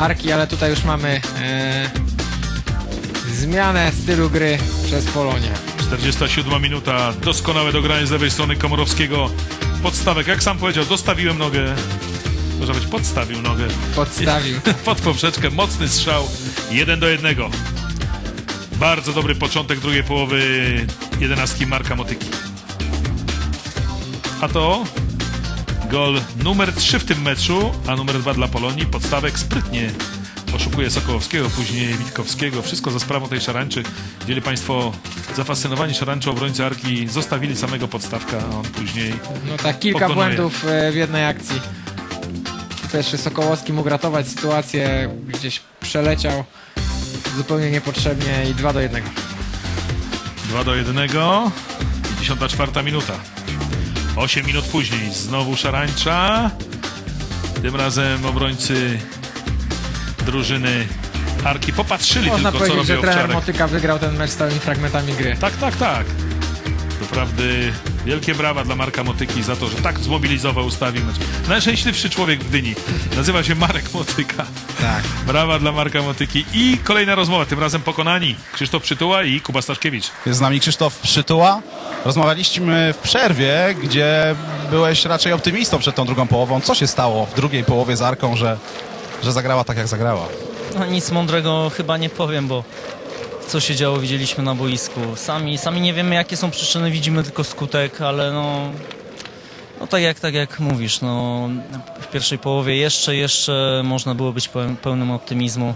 Arki, ale tutaj już mamy e, zmianę stylu gry przez Polonię. 47 minuta, doskonałe dogranie z lewej strony Komorowskiego. Podstawek, jak sam powiedział, dostawiłem nogę. Można być podstawił nogę. Podstawił. Pod poprzeczkę, mocny strzał. 1 do 1. Bardzo dobry początek drugiej połowy jedenastki Marka Motyki. A to gol numer 3 w tym meczu, a numer 2 dla Polonii. Podstawek sprytnie oszukuje Sokołowskiego, później Witkowskiego. Wszystko za sprawą tej szarańczy. Widzieli Państwo zafascynowani szarańczą obrońcy Arki zostawili samego podstawka, a on później No tak, kilka Pokonuje. błędów e, w jednej akcji. Też Sokołowski mógł ratować sytuację, gdzieś przeleciał zupełnie niepotrzebnie i 2 do 1. 2 do 1. 54 minuta. 8 minut później znowu szarańcza. Tym razem obrońcy drużyny Arki popatrzyli Można tylko, co powiedzieć, robi że trener Owczarek. Motyka wygrał ten mecz stałymi fragmentami gry. Tak, tak, tak. Doprawdy wielkie brawa dla Marka Motyki za to, że tak zmobilizował, ustawił mecz. Najszczęśliwszy człowiek w Gdyni. Nazywa się Marek Motyka. Tak. Brawa dla Marka Motyki. I kolejna rozmowa, tym razem pokonani. Krzysztof Przytuła i Kuba Staszkiewicz. Jest z nami Krzysztof Przytuła. Rozmawialiśmy w przerwie, gdzie byłeś raczej optymistą przed tą drugą połową. Co się stało w drugiej połowie z Arką, że, że zagrała tak, jak zagrała? No, nic mądrego chyba nie powiem, bo co się działo widzieliśmy na boisku. Sami, sami nie wiemy jakie są przyczyny, widzimy tylko skutek, ale no, no tak jak tak jak mówisz, no w pierwszej połowie jeszcze jeszcze można było być peł- pełnym optymizmu.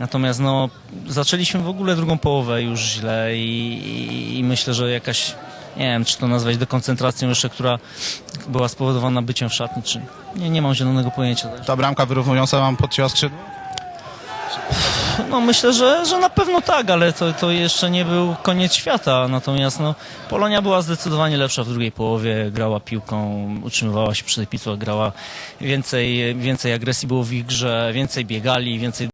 Natomiast no zaczęliśmy w ogóle drugą połowę już źle i, i, i myślę, że jakaś nie wiem, czy to nazwać dekoncentracją jeszcze, która była spowodowana byciem w szatni, czy nie, nie mam zielonego pojęcia. Ta bramka wyrównująca wam podcięła skrzydło? No myślę, że, że na pewno tak, ale to, to jeszcze nie był koniec świata. Natomiast no, Polonia była zdecydowanie lepsza w drugiej połowie, grała piłką, utrzymywała się przy tej piłce, grała więcej, więcej agresji było w ich grze, więcej biegali, więcej